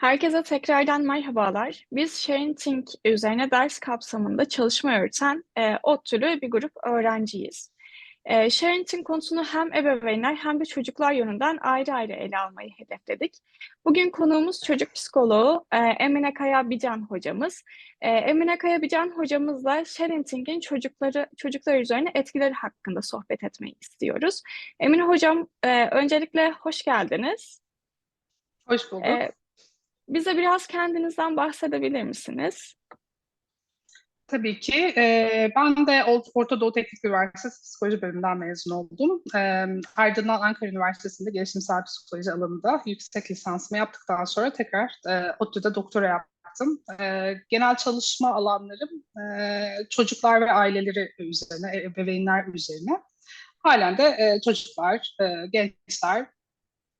Herkese tekrardan merhabalar. Biz Sharing üzerine ders kapsamında çalışma yürüten e, ODTÜ'lü bir grup öğrenciyiz. E, Sharing konusunu hem ebeveynler hem de çocuklar yönünden ayrı ayrı ele almayı hedefledik. Bugün konuğumuz çocuk psikoloğu e, Emine Kaya Bican hocamız. E, Emine Kaya Bican hocamızla Sharing'in çocukları çocuklar üzerine etkileri hakkında sohbet etmeyi istiyoruz. Emine hocam, e, öncelikle hoş geldiniz. Hoş bulduk. E, bize biraz kendinizden bahsedebilir misiniz? Tabii ki. Ee, ben de Orta Doğu Teknik Üniversitesi Psikoloji bölümünden mezun oldum. Ee, ardından Ankara Üniversitesi'nde gelişimsel psikoloji alanında yüksek lisansımı yaptıktan sonra tekrar e, ODTÜ'de doktora yaptım. E, genel çalışma alanlarım e, çocuklar ve aileleri üzerine, ebeveynler üzerine. Halen de e, çocuklar, e, gençler,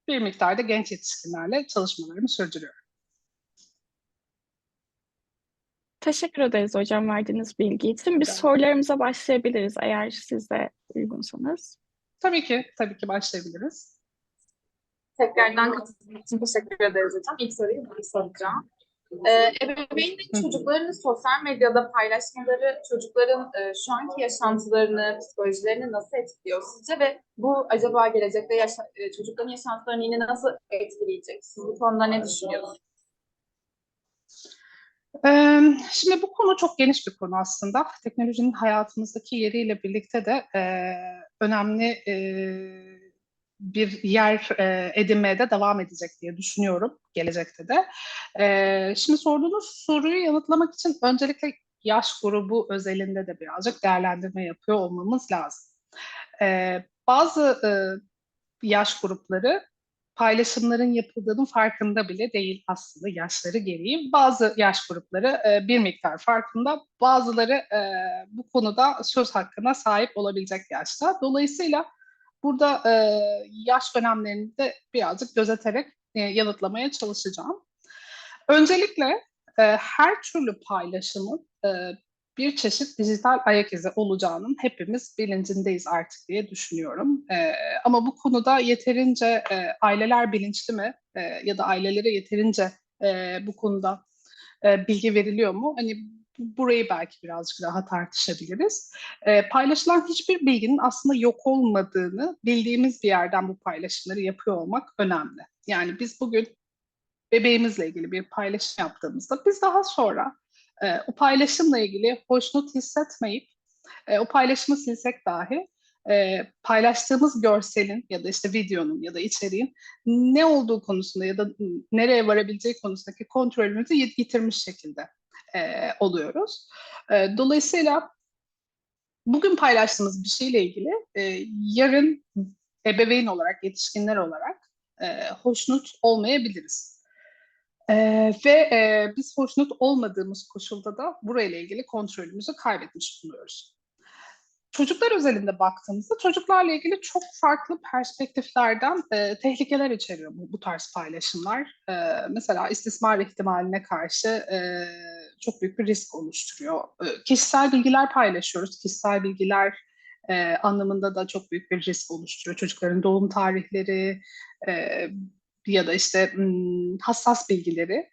bir miktarda genç yetişkinlerle çalışmalarımı sürdürüyorum. Teşekkür ederiz hocam verdiğiniz bilgi için. Biz sorularımıza başlayabiliriz eğer siz de uygunsanız. Tabii ki, tabii ki başlayabiliriz. Tekrardan katıldığınız için teşekkür ederiz hocam. İlk soruyu ben soracağım. Ee, ebeveynlerin çocuklarının sosyal medyada paylaşmaları çocukların e, şu anki yaşantılarını, psikolojilerini nasıl etkiliyor sizce ve bu acaba gelecekte yaşa- e, çocukların yaşantılarını yine nasıl etkileyecek? Siz bu konuda ne düşünüyorsunuz? Şimdi bu konu çok geniş bir konu aslında. Teknolojinin hayatımızdaki yeriyle birlikte de önemli bir yer edinmeye de devam edecek diye düşünüyorum gelecekte de. Şimdi sorduğunuz soruyu yanıtlamak için öncelikle yaş grubu özelinde de birazcık değerlendirme yapıyor olmamız lazım. Bazı yaş grupları paylaşımların yapıldığının farkında bile değil aslında yaşları gereği. Bazı yaş grupları e, bir miktar farkında, bazıları e, bu konuda söz hakkına sahip olabilecek yaşta. Dolayısıyla burada e, yaş dönemlerini de birazcık gözeterek e, yanıtlamaya çalışacağım. Öncelikle e, her türlü paylaşımın e, bir çeşit dijital ayak izi olacağının hepimiz bilincindeyiz artık diye düşünüyorum. Ee, ama bu konuda yeterince e, aileler bilinçli mi E, ya da ailelere yeterince e, bu konuda e, bilgi veriliyor mu? Hani bu- burayı belki birazcık daha tartışabiliriz. E, paylaşılan hiçbir bilginin aslında yok olmadığını bildiğimiz bir yerden bu paylaşımları yapıyor olmak önemli. Yani biz bugün bebeğimizle ilgili bir paylaşım yaptığımızda biz daha sonra e, o paylaşımla ilgili hoşnut hissetmeyip e, o paylaşımı silsek dahi e, paylaştığımız görselin ya da işte videonun ya da içeriğin ne olduğu konusunda ya da nereye varabileceği konusundaki kontrolümüzü yit- yitirmiş şekilde e, oluyoruz. Dolayısıyla bugün paylaştığımız bir şeyle ilgili yarın ebeveyn olarak, yetişkinler olarak hoşnut olmayabiliriz. Ee, ve e, biz hoşnut olmadığımız koşulda da burayla ilgili kontrolümüzü kaybetmiş bulunuyoruz. Çocuklar özelinde baktığımızda çocuklarla ilgili çok farklı perspektiflerden e, tehlikeler içeriyor bu, bu tarz paylaşımlar. E, mesela istismar ihtimaline karşı e, çok büyük bir risk oluşturuyor. E, kişisel bilgiler paylaşıyoruz. Kişisel bilgiler e, anlamında da çok büyük bir risk oluşturuyor. Çocukların doğum tarihleri, e, ya da işte hassas bilgileri.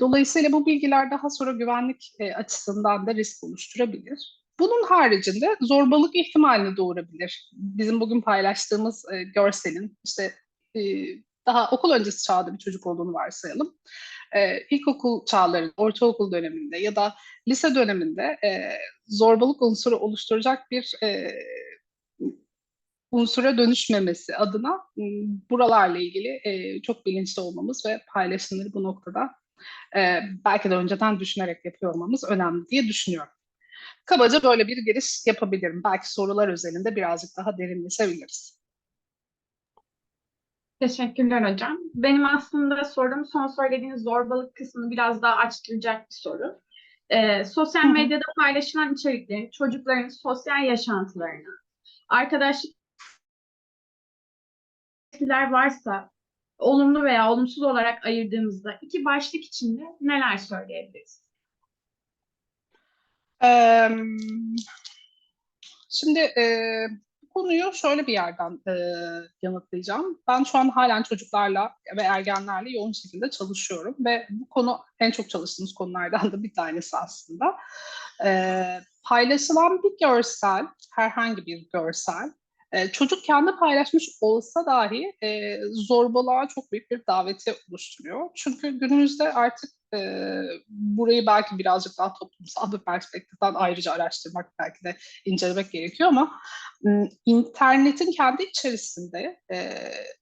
Dolayısıyla bu bilgiler daha sonra güvenlik e, açısından da risk oluşturabilir. Bunun haricinde zorbalık ihtimalini doğurabilir. Bizim bugün paylaştığımız e, görselin işte e, daha okul öncesi çağda bir çocuk olduğunu varsayalım. E, ilkokul çağları, ortaokul döneminde ya da lise döneminde zorbalık unsuru oluşturacak bir unsura dönüşmemesi adına buralarla ilgili e, çok bilinçli olmamız ve paylaşımları bu noktada e, belki de önceden düşünerek yapıyor olmamız önemli diye düşünüyorum. Kabaca böyle bir giriş yapabilirim. Belki sorular özelinde birazcık daha derinleşebiliriz. Teşekkürler hocam. Benim aslında sorum son söylediğiniz zorbalık kısmını biraz daha açtıracak bir soru. Ee, sosyal medyada paylaşılan içeriklerin çocukların sosyal yaşantılarını, arkadaşlık ilişkiler varsa olumlu veya olumsuz olarak ayırdığımızda iki başlık içinde neler söyleyebiliriz? Eee, Şimdi e, konuyu şöyle bir yerden e, yanıtlayacağım. Ben şu an halen çocuklarla ve ergenlerle yoğun şekilde çalışıyorum ve bu konu en çok çalıştığımız konulardan da bir tanesi aslında. E, paylaşılan bir görsel, herhangi bir görsel, çocuk kendi paylaşmış olsa dahi e, zorbalığa çok büyük bir daveti oluşturuyor. Çünkü günümüzde artık e, burayı belki birazcık daha toplumsal bir perspektiften ayrıca araştırmak, belki de incelemek gerekiyor ama internetin kendi içerisinde e,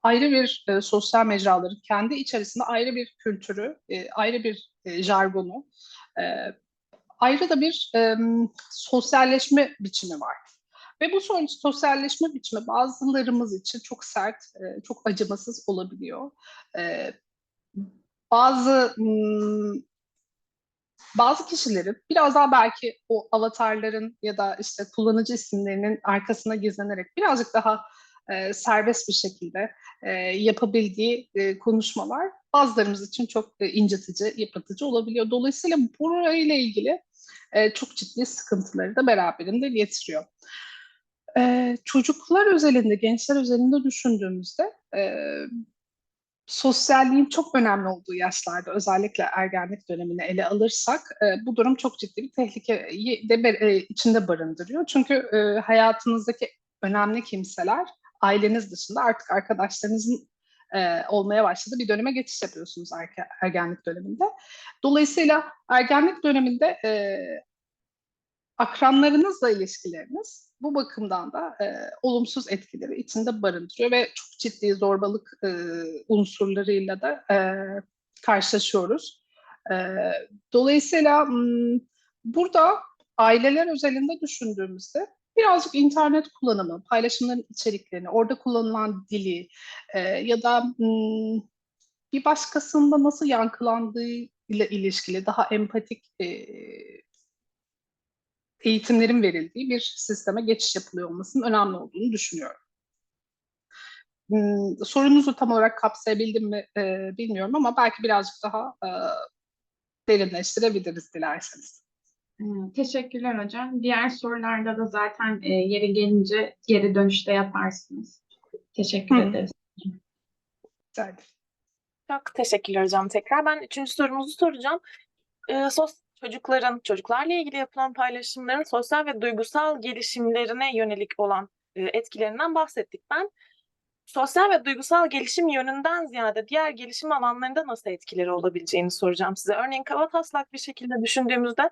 ayrı bir e, sosyal mecraların kendi içerisinde ayrı bir kültürü, e, ayrı bir e, jargonu, e, ayrı da bir e, sosyalleşme biçimi var. Ve bu son- sosyalleşme biçimi bazılarımız için çok sert, e, çok acımasız olabiliyor. E, bazı hmm, bazı kişilerin biraz daha belki o avatarların ya da işte kullanıcı isimlerinin arkasına gizlenerek birazcık daha e, serbest bir şekilde e, yapabildiği e, konuşmalar bazılarımız için çok e, incitici, yıpratıcı olabiliyor. Dolayısıyla burayla ilgili e, çok ciddi sıkıntıları da beraberinde getiriyor. E, çocuklar özelinde, gençler özelinde düşündüğümüzde e, sosyalliğin çok önemli olduğu yaşlarda özellikle ergenlik dönemini ele alırsak e, bu durum çok ciddi bir tehlikeyi de e, içinde barındırıyor. Çünkü e, hayatınızdaki önemli kimseler aileniz dışında artık arkadaşlarınızın e, olmaya başladığı bir döneme geçiş yapıyorsunuz erke- ergenlik döneminde. Dolayısıyla ergenlik döneminde e, akranlarınızla ilişkileriniz bu bakımdan da e, olumsuz etkileri içinde barındırıyor ve çok ciddi zorbalık e, unsurlarıyla da e, karşılaşıyoruz. E, dolayısıyla burada aileler özelinde düşündüğümüzde birazcık internet kullanımı, paylaşımların içeriklerini, orada kullanılan dili e, ya da m, bir başkasında nasıl yankılandığı ile ilişkili daha empatik e, eğitimlerin verildiği bir sisteme geçiş yapılıyor olmasının önemli olduğunu düşünüyorum. Hmm, sorunuzu tam olarak kapsayabildim mi e, bilmiyorum ama belki birazcık daha e, derinleştirebiliriz dilerseniz. Hmm, Teşekkürler hocam. Diğer sorularda da zaten e, yeri gelince geri dönüşte yaparsınız. Teşekkür Hı. ederiz. Ederim. Çok teşekkürler hocam tekrar. Ben üçüncü sorumuzu soracağım. Ee, sos çocukların, çocuklarla ilgili yapılan paylaşımların sosyal ve duygusal gelişimlerine yönelik olan e, etkilerinden bahsettik. Ben sosyal ve duygusal gelişim yönünden ziyade diğer gelişim alanlarında nasıl etkileri olabileceğini soracağım size. Örneğin kabataslak bir şekilde düşündüğümüzde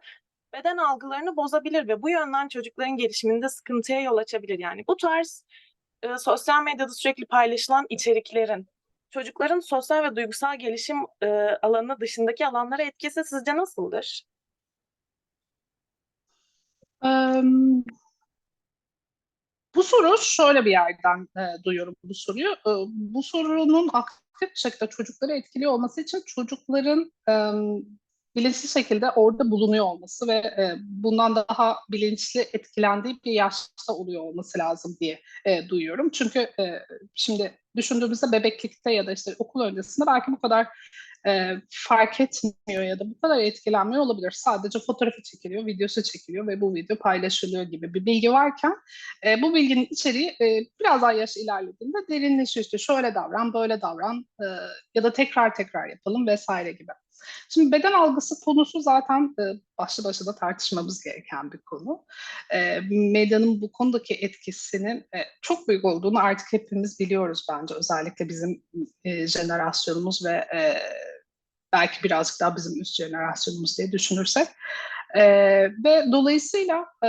beden algılarını bozabilir ve bu yönden çocukların gelişiminde sıkıntıya yol açabilir. Yani bu tarz e, sosyal medyada sürekli paylaşılan içeriklerin çocukların sosyal ve duygusal gelişim e, alanı dışındaki alanlara etkisi sizce nasıldır? Bu soru şöyle bir yerden e, duyuyorum bu soruyu. E, bu sorunun aktif şekilde çocukları etkiliyor olması için çocukların e, bilinçli şekilde orada bulunuyor olması ve e, bundan daha bilinçli etkilendiği bir yaşta oluyor olması lazım diye e, duyuyorum. Çünkü e, şimdi düşündüğümüzde bebeklikte ya da işte okul öncesinde belki bu kadar e, fark etmiyor ya da bu kadar etkilenmiyor olabilir. Sadece fotoğrafı çekiliyor, videosu çekiliyor ve bu video paylaşılıyor gibi bir bilgi varken e, bu bilginin içeriği e, biraz daha yaş ilerlediğinde derinleşiyor. İşte şöyle davran, böyle davran e, ya da tekrar tekrar yapalım vesaire gibi. Şimdi beden algısı konusu zaten e, başlı başına tartışmamız gereken bir konu. E, medyanın bu konudaki etkisinin e, çok büyük olduğunu artık hepimiz biliyoruz bence. Özellikle bizim e, jenerasyonumuz ve e, belki birazcık daha bizim üst jenerasyonumuz diye düşünürsek. E, ve dolayısıyla e,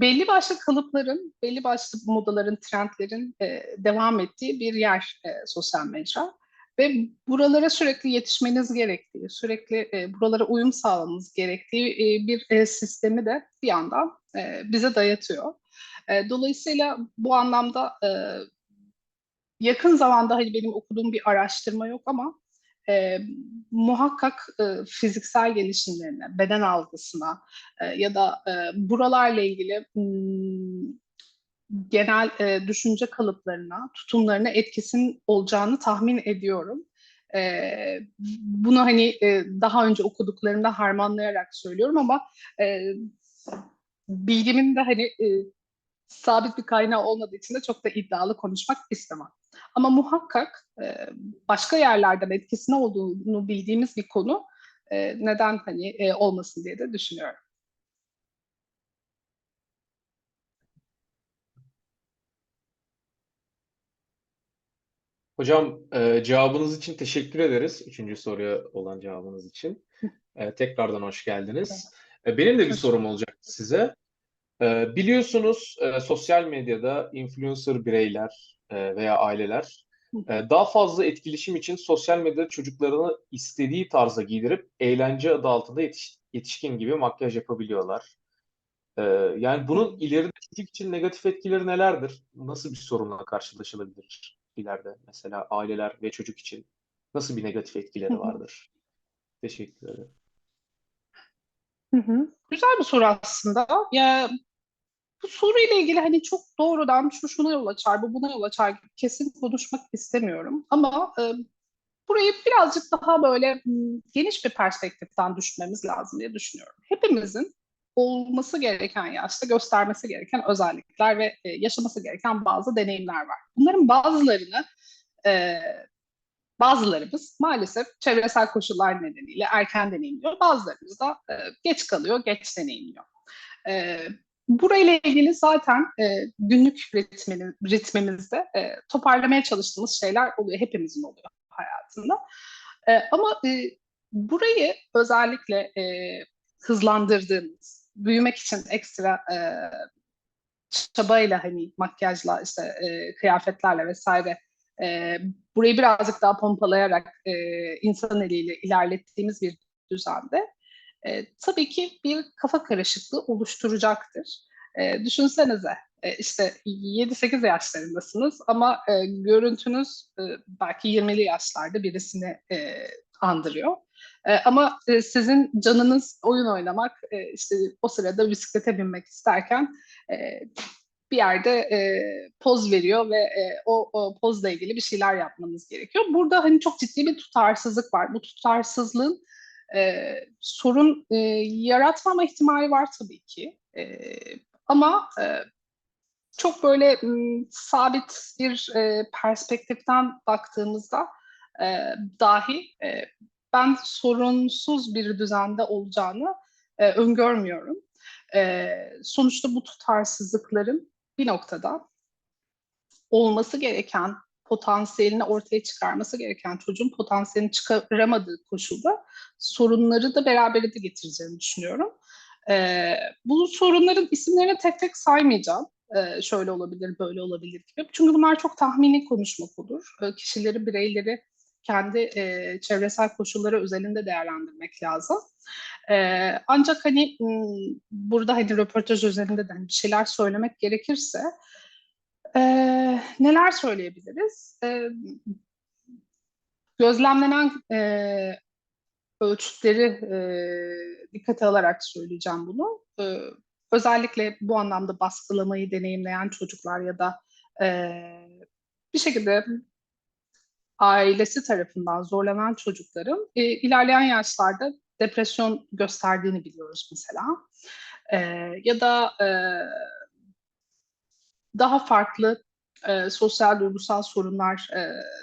belli başlı kalıpların, belli başlı modaların, trendlerin e, devam ettiği bir yer e, sosyal mecra. Ve buralara sürekli yetişmeniz gerektiği, sürekli e, buralara uyum sağlamanız gerektiği e, bir e, sistemi de bir yandan e, bize dayatıyor. E, dolayısıyla bu anlamda e, yakın zamanda hani benim okuduğum bir araştırma yok ama e, muhakkak e, fiziksel gelişimlerine, beden algısına e, ya da e, buralarla ilgili hmm, genel e, düşünce kalıplarına, tutumlarına etkisinin olacağını tahmin ediyorum. E, bunu hani e, daha önce okuduklarımda harmanlayarak söylüyorum ama e, bilgimin de hani e, sabit bir kaynağı olmadığı için de çok da iddialı konuşmak istemem. Ama muhakkak e, başka yerlerden etkisine olduğunu bildiğimiz bir konu e, neden hani e, olmasın diye de düşünüyorum. Hocam e, cevabınız için teşekkür ederiz. Üçüncü soruya olan cevabınız için. E, tekrardan hoş geldiniz. E, benim de bir sorum olacak size. E, biliyorsunuz e, sosyal medyada influencer bireyler veya aileler e, daha fazla etkileşim için sosyal medyada çocuklarını istediği tarzda giydirip eğlence adı altında yetiş- yetişkin gibi makyaj yapabiliyorlar. E, yani bunun ileride çocuk için negatif etkileri nelerdir? Nasıl bir sorunla karşılaşılabilir ileride mesela aileler ve çocuk için nasıl bir negatif etkileri vardır? Teşekkür ederim. Hı hı. Güzel bir soru aslında. Ya bu soruyla ilgili hani çok doğrudan şu şuna yol açar, bu buna yol açar kesin konuşmak istemiyorum. Ama e, burayı birazcık daha böyle m, geniş bir perspektiften düşünmemiz lazım diye düşünüyorum. Hepimizin olması gereken yaşta göstermesi gereken özellikler ve e, yaşaması gereken bazı deneyimler var. Bunların bazılarını e, bazılarımız maalesef çevresel koşullar nedeniyle erken deneyimliyor. Bazılarımız da e, geç kalıyor, geç deneyimliyor. E, burayla ilgili zaten e, günlük ritmini, ritmimizde e, toparlamaya çalıştığımız şeyler oluyor. Hepimizin oluyor hayatında. E, ama e, burayı özellikle e, hızlandırdığımız, büyümek için ekstra e, çabayla hani makyajla işte e, kıyafetlerle vesaire e, burayı birazcık daha pompalayarak e, insan eliyle ilerlettiğimiz bir düzende e, tabii ki bir kafa karışıklığı oluşturacaktır. E, düşünsenize e, işte 7-8 yaşlarındasınız ama e, görüntünüz e, belki 20'li yaşlarda birisini e, andırıyor. E, ama e, sizin canınız oyun oynamak, e, işte o sırada bisiklete binmek isterken e, bir yerde e, poz veriyor ve e, o, o pozla ilgili bir şeyler yapmanız gerekiyor. Burada hani çok ciddi bir tutarsızlık var. Bu tutarsızlığın e, sorun e, yaratmama ihtimali var tabii ki. E, ama e, çok böyle m, sabit bir e, perspektiften baktığımızda e, dahi e, ben sorunsuz bir düzende olacağını e, öngörmüyorum. E, sonuçta bu tutarsızlıkların bir noktada olması gereken potansiyelini ortaya çıkarması gereken çocuğun potansiyelini çıkaramadığı koşulda sorunları da beraberinde getireceğini düşünüyorum. Ee, bu sorunların isimlerini tek tek saymayacağım. Ee, şöyle olabilir, böyle olabilir gibi. Çünkü bunlar çok tahmini konuşmak olur. Ee, kişileri, bireyleri kendi e, çevresel koşulları özelinde değerlendirmek lazım. Ee, ancak hani m, burada hani röportaj üzerinde de hani bir şeyler söylemek gerekirse e, neler söyleyebiliriz? E, gözlemlenen e, ölçütleri e, dikkate alarak söyleyeceğim bunu. E, özellikle bu anlamda baskılamayı deneyimleyen çocuklar ya da e, bir şekilde ailesi tarafından zorlanan çocukların e, ilerleyen yaşlarda depresyon gösterdiğini biliyoruz mesela. E, ya da e, daha farklı e, sosyal duygusal sorunlar e,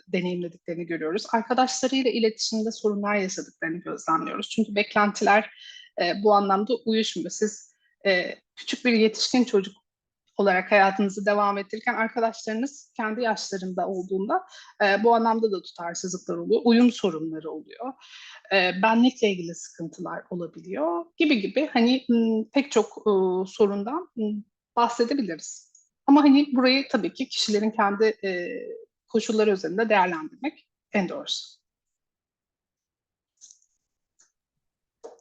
deneyimlediklerini görüyoruz. Arkadaşlarıyla iletişimde sorunlar yaşadıklarını gözlemliyoruz. Çünkü beklentiler e, bu anlamda uyuşmuyor. Siz e, küçük bir yetişkin çocuk olarak hayatınızı devam ettirirken arkadaşlarınız kendi yaşlarında olduğunda e, bu anlamda da tutarsızlıklar oluyor, uyum sorunları oluyor, e, benlikle ilgili sıkıntılar olabiliyor gibi gibi hani pek çok e, sorundan bahsedebiliriz. Ama hani burayı tabii ki kişilerin kendi e, koşulları üzerinde değerlendirmek en doğrusu.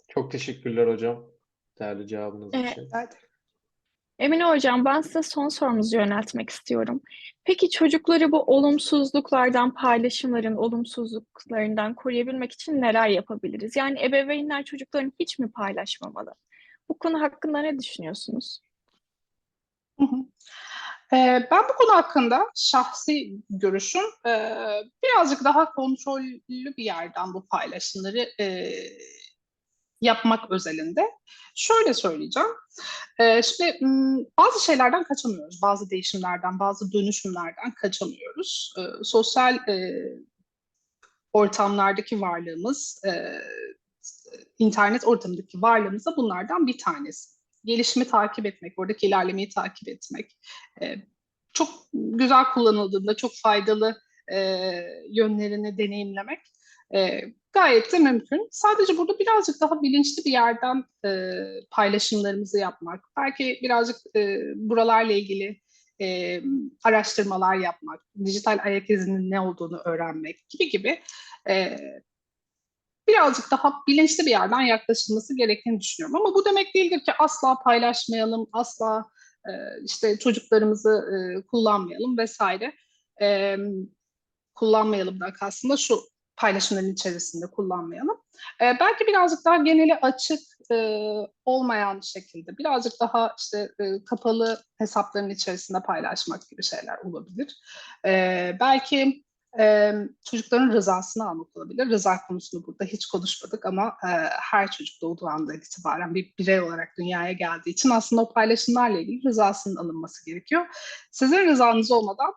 Çok teşekkürler hocam. Değerli cevabınız Evet. için. Evet. Emine Hocam, ben size son sorumuzu yöneltmek istiyorum. Peki çocukları bu olumsuzluklardan, paylaşımların olumsuzluklarından koruyabilmek için neler yapabiliriz? Yani ebeveynler çocuklarını hiç mi paylaşmamalı? Bu konu hakkında ne düşünüyorsunuz? Hı hı. Ee, ben bu konu hakkında şahsi görüşüm e, birazcık daha kontrollü bir yerden bu paylaşımları e, yapmak özelinde. Şöyle söyleyeceğim. Ee, şimdi bazı şeylerden kaçamıyoruz. Bazı değişimlerden, bazı dönüşümlerden kaçamıyoruz. Ee, sosyal ortamlardaki varlığımız, internet ortamındaki varlığımız da bunlardan bir tanesi. Gelişimi takip etmek, oradaki ilerlemeyi takip etmek, e, çok güzel kullanıldığında çok faydalı e, yönlerini deneyimlemek e, gayet de mümkün. Sadece burada birazcık daha bilinçli bir yerden e, paylaşımlarımızı yapmak, belki birazcık e, buralarla ilgili e, araştırmalar yapmak, dijital ayak izinin ne olduğunu öğrenmek gibi gibi e, birazcık daha bilinçli bir yerden yaklaşılması gerektiğini düşünüyorum. Ama bu demek değildir ki asla paylaşmayalım, asla e, işte çocuklarımızı e, kullanmayalım vesaire. E, kullanmayalım da aslında şu paylaşımların içerisinde kullanmayalım. E, belki birazcık daha geneli açık e, olmayan şekilde, birazcık daha işte e, kapalı hesapların içerisinde paylaşmak gibi şeyler olabilir. E, belki e, çocukların rızasını almak olabilir. Rıza konusunu burada hiç konuşmadık ama e, her çocuk doğduğu andan itibaren bir birey olarak dünyaya geldiği için aslında o paylaşımlarla ilgili rızasının alınması gerekiyor. Sizin rızanız olmadan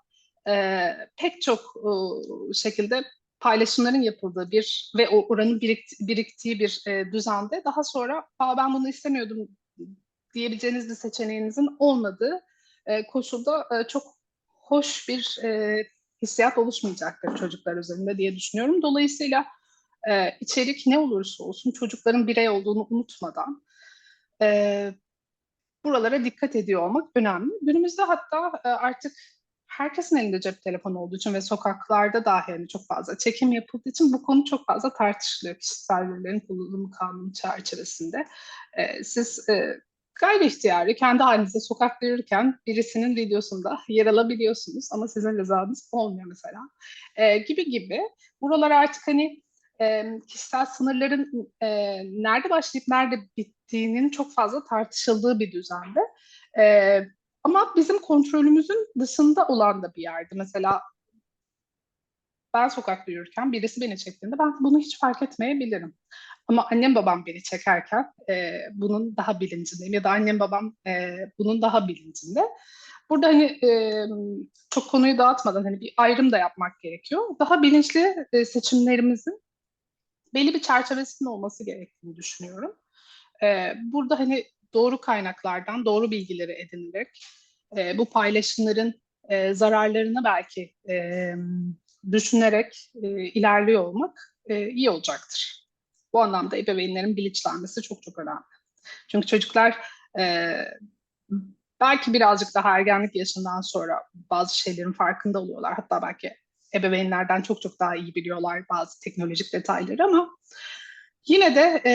e, pek çok e, şekilde paylaşımların yapıldığı bir ve o oranın birikti, biriktiği bir e, düzende daha sonra Aa, ben bunu istemiyordum diyebileceğiniz bir seçeneğinizin olmadığı e, koşulda e, çok hoş bir e, hissiyat oluşmayacaktır çocuklar üzerinde diye düşünüyorum. Dolayısıyla e, içerik ne olursa olsun çocukların birey olduğunu unutmadan e, buralara dikkat ediyor olmak önemli. Günümüzde hatta e, artık herkesin elinde cep telefonu olduğu için ve sokaklarda dahi hani çok fazla çekim yapıldığı için bu konu çok fazla tartışılıyor kişisel verilerin kullanımı kanunu çerçevesinde. E, siz e, gayri ihtiyari kendi halinizde sokakta yürürken birisinin videosunda yer alabiliyorsunuz ama sizin rızanız olmuyor mesela e, gibi gibi. Buralar artık hani e, kişisel sınırların e, nerede başlayıp nerede bittiğinin çok fazla tartışıldığı bir düzende. E, ama bizim kontrolümüzün dışında olan da bir yerdi. Mesela ben sokakta yürürken birisi beni çektiğinde ben bunu hiç fark etmeyebilirim. Ama annem babam beni çekerken e, bunun daha bilincindeyim ya da annem babam e, bunun daha bilincinde. Burada hani e, çok konuyu dağıtmadan hani bir ayrım da yapmak gerekiyor. Daha bilinçli e, seçimlerimizin belli bir çerçevesinin olması gerektiğini düşünüyorum. E, burada hani doğru kaynaklardan doğru bilgileri edinilerek e, bu paylaşımların e, zararlarını belki e, düşünerek e, ilerliyor olmak e, iyi olacaktır. Bu anlamda ebeveynlerin bilinçlenmesi çok çok önemli. Çünkü çocuklar e, belki birazcık daha ergenlik yaşından sonra bazı şeylerin farkında oluyorlar. Hatta belki ebeveynlerden çok çok daha iyi biliyorlar bazı teknolojik detayları ama yine de e,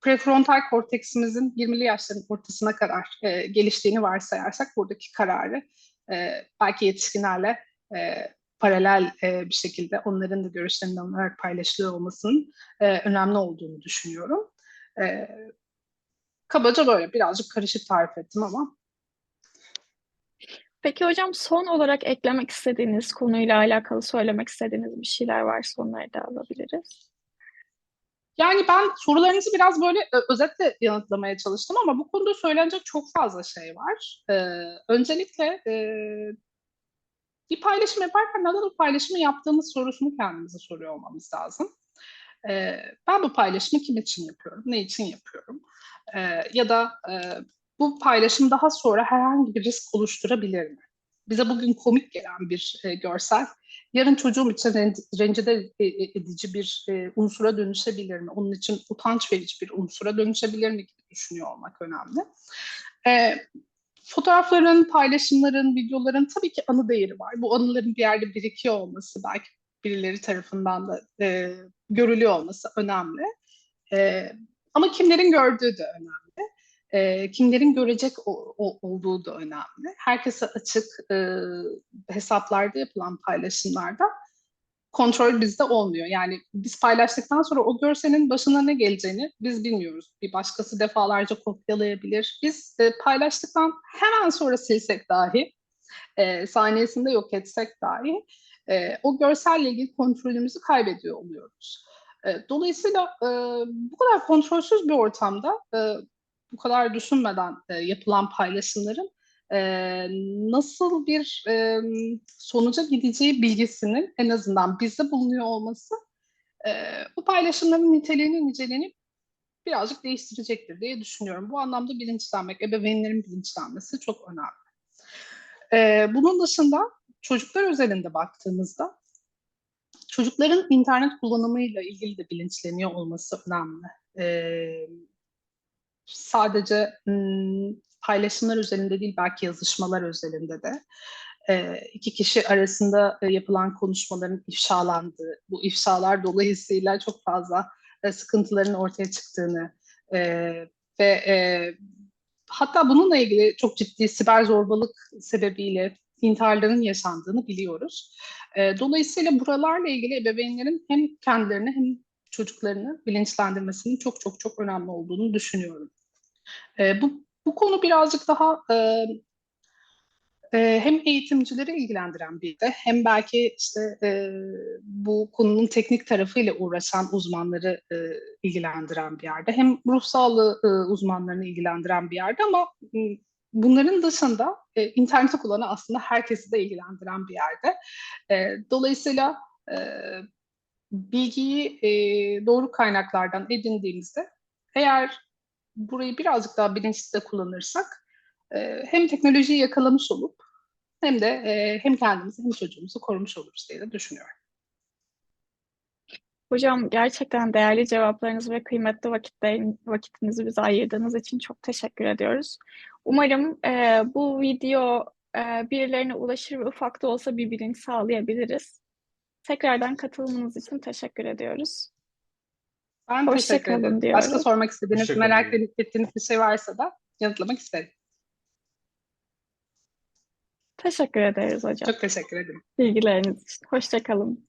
prefrontal korteksimizin 20'li yaşların ortasına kadar e, geliştiğini varsayarsak buradaki kararı e, belki yetişkinlerle e, paralel e, bir şekilde onların da görüşlerinin alınarak paylaşılıyor olmasının e, önemli olduğunu düşünüyorum. E, kabaca böyle birazcık karışık tarif ettim ama. Peki hocam son olarak eklemek istediğiniz konuyla alakalı söylemek istediğiniz bir şeyler varsa onları da alabiliriz. Yani ben sorularınızı biraz böyle özetle yanıtlamaya çalıştım ama bu konuda söylenecek çok fazla şey var. Ee, öncelikle e, bir paylaşım yaparken neden o paylaşımı yaptığımız sorusunu kendimize soruyor olmamız lazım. Ee, ben bu paylaşımı kim için yapıyorum, ne için yapıyorum? Ee, ya da e, bu paylaşım daha sonra herhangi bir risk oluşturabilir mi? Bize bugün komik gelen bir e, görsel, yarın çocuğum için rencide edici bir e, unsura dönüşebilir mi? Onun için utanç verici bir unsura dönüşebilir mi gibi düşünüyor olmak önemli. E, fotoğrafların, paylaşımların, videoların tabii ki anı değeri var. Bu anıların bir yerde birikiyor olması, belki birileri tarafından da e, görülüyor olması önemli. E, ama kimlerin gördüğü de önemli. E, kimlerin görecek o, o, olduğu da önemli. Herkese açık e, hesaplarda yapılan paylaşımlarda kontrol bizde olmuyor. Yani biz paylaştıktan sonra o görselin başına ne geleceğini biz bilmiyoruz. Bir başkası defalarca kopyalayabilir. Biz e, paylaştıktan hemen sonra silsek dahi, e, saniyesinde yok etsek dahi e, o görselle ilgili kontrolümüzü kaybediyor oluyoruz. E, dolayısıyla e, bu kadar kontrolsüz bir ortamda e, bu kadar düşünmeden e, yapılan paylaşımların e, nasıl bir e, sonuca gideceği bilgisinin en azından bizde bulunuyor olması e, bu paylaşımların niteliğini, niceliğini birazcık değiştirecektir diye düşünüyorum. Bu anlamda bilinçlenmek, ebeveynlerin bilinçlenmesi çok önemli. E, bunun dışında çocuklar özelinde baktığımızda çocukların internet kullanımıyla ilgili de bilinçleniyor olması önemli. Ee, sadece paylaşımlar üzerinde değil belki yazışmalar üzerinde de iki kişi arasında yapılan konuşmaların ifşalandığı, bu ifşalar dolayısıyla çok fazla sıkıntıların ortaya çıktığını ve hatta bununla ilgili çok ciddi siber zorbalık sebebiyle intiharların yaşandığını biliyoruz. Dolayısıyla buralarla ilgili ebeveynlerin hem kendilerini hem çocuklarını bilinçlendirmesinin çok çok çok önemli olduğunu düşünüyorum. E, bu, bu konu birazcık daha e, e, hem eğitimcileri ilgilendiren bir de hem belki işte e, bu konunun teknik tarafıyla uğraşan uzmanları e, ilgilendiren bir yerde hem ruh sağlığı e, uzmanlarını ilgilendiren bir yerde ama m, bunların dışında e, interneti kullanan aslında herkesi de ilgilendiren bir yerde. E, dolayısıyla e, bilgiyi e, doğru kaynaklardan edindiğimizde eğer burayı birazcık daha bilinçli de kullanırsak e, hem teknolojiyi yakalamış olup hem de e, hem kendimizi hem çocuğumuzu korumuş oluruz diye de düşünüyorum. Hocam gerçekten değerli cevaplarınız ve kıymetli vakitlerin, vakitinizi bize ayırdığınız için çok teşekkür ediyoruz. Umarım e, bu video e, birilerine ulaşır ve ufak da olsa bir bilinç sağlayabiliriz. Tekrardan katılımınız için teşekkür ediyoruz. Ben Hoşça teşekkür kalın ederim. diyorum. Başka sormak istediğiniz, merak ederim. ettiğiniz bir şey varsa da yanıtlamak isterim. Teşekkür ederiz hocam Çok teşekkür ederim. bilgileriniz için. Hoşça kalın.